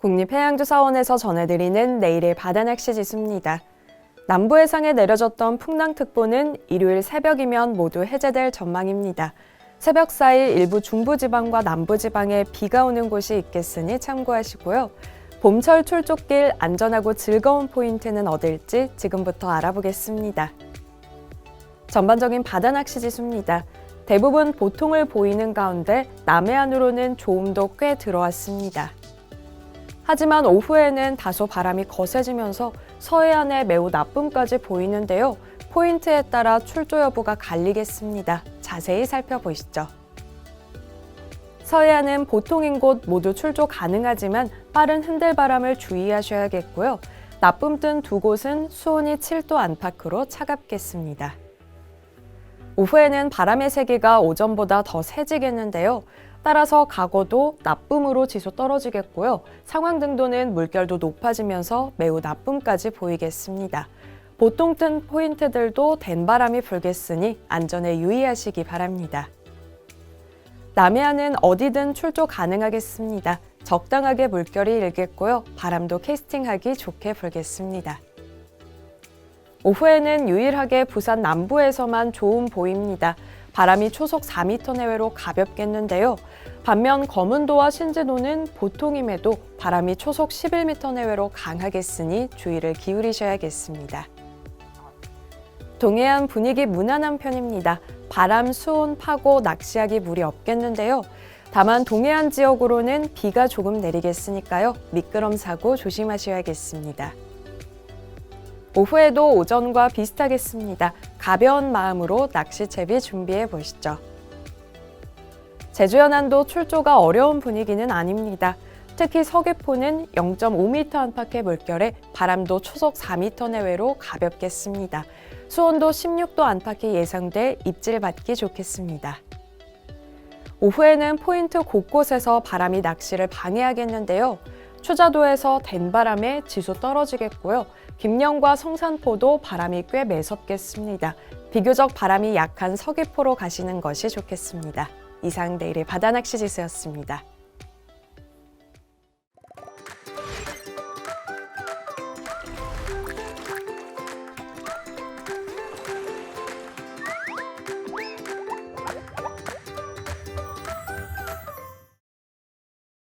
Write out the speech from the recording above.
국립해양조사원에서 전해드리는 내일의 바다 낚시 지수입니다. 남부 해상에 내려졌던 풍랑특보는 일요일 새벽이면 모두 해제될 전망입니다. 새벽 사이 일부 중부지방과 남부지방에 비가 오는 곳이 있겠으니 참고하시고요. 봄철 출조길 안전하고 즐거운 포인트는 어딜지 지금부터 알아보겠습니다. 전반적인 바다 낚시 지수입니다. 대부분 보통을 보이는 가운데 남해안으로는 조음도 꽤 들어왔습니다. 하지만 오후에는 다소 바람이 거세지면서 서해안에 매우 나쁨까지 보이는데요. 포인트에 따라 출조 여부가 갈리겠습니다. 자세히 살펴보시죠. 서해안은 보통인 곳 모두 출조 가능하지만 빠른 흔들바람을 주의하셔야겠고요. 나쁨 뜬 두 곳은 수온이 7도 안팎으로 차갑겠습니다. 오후에는 바람의 세기가 오전보다 더 세지겠는데요. 따라서 각오도 나쁨으로 지수 떨어지겠고요. 상황 등도는 물결도 높아지면서 매우 나쁨까지 보이겠습니다. 보통 뜬 포인트들도 된 바람이 불겠으니 안전에 유의하시기 바랍니다. 남해안은 어디든 출조 가능하겠습니다. 적당하게 물결이 일겠고요. 바람도 캐스팅하기 좋게 불겠습니다. 오후에는 유일하게 부산 남부에서만 좋음 보입니다. 바람이 초속 4m 내외로 가볍겠는데요. 반면 검은도와 신진도는 보통임에도 바람이 초속 11m 내외로 강하겠으니 주의를 기울이셔야겠습니다. 동해안 분위기 무난한 편입니다. 바람, 수온, 파고, 낚시하기 무리 없겠는데요. 다만 동해안 지역으로는 비가 조금 내리겠으니까요. 미끄럼 사고 조심하셔야겠습니다. 오후에도 오전과 비슷하겠습니다. 가벼운 마음으로 낚시채비 준비해 보시죠. 제주 연안도 출조가 어려운 분위기는 아닙니다. 특히 서귀포는 0.5m 안팎의 물결에 바람도 초속 4m 내외로 가볍겠습니다. 수온도 16도 안팎이 예상돼 입질 받기 좋겠습니다. 오후에는 포인트 곳곳에서 바람이 낚시를 방해하겠는데요. 추자도에서 된바람에 지수 떨어지겠고요. 김영과 성산포도 바람이 꽤 매섭겠습니다. 비교적 바람이 약한 서귀포로 가시는 것이 좋겠습니다. 이상 내일의 바다낚시 지수였습니다.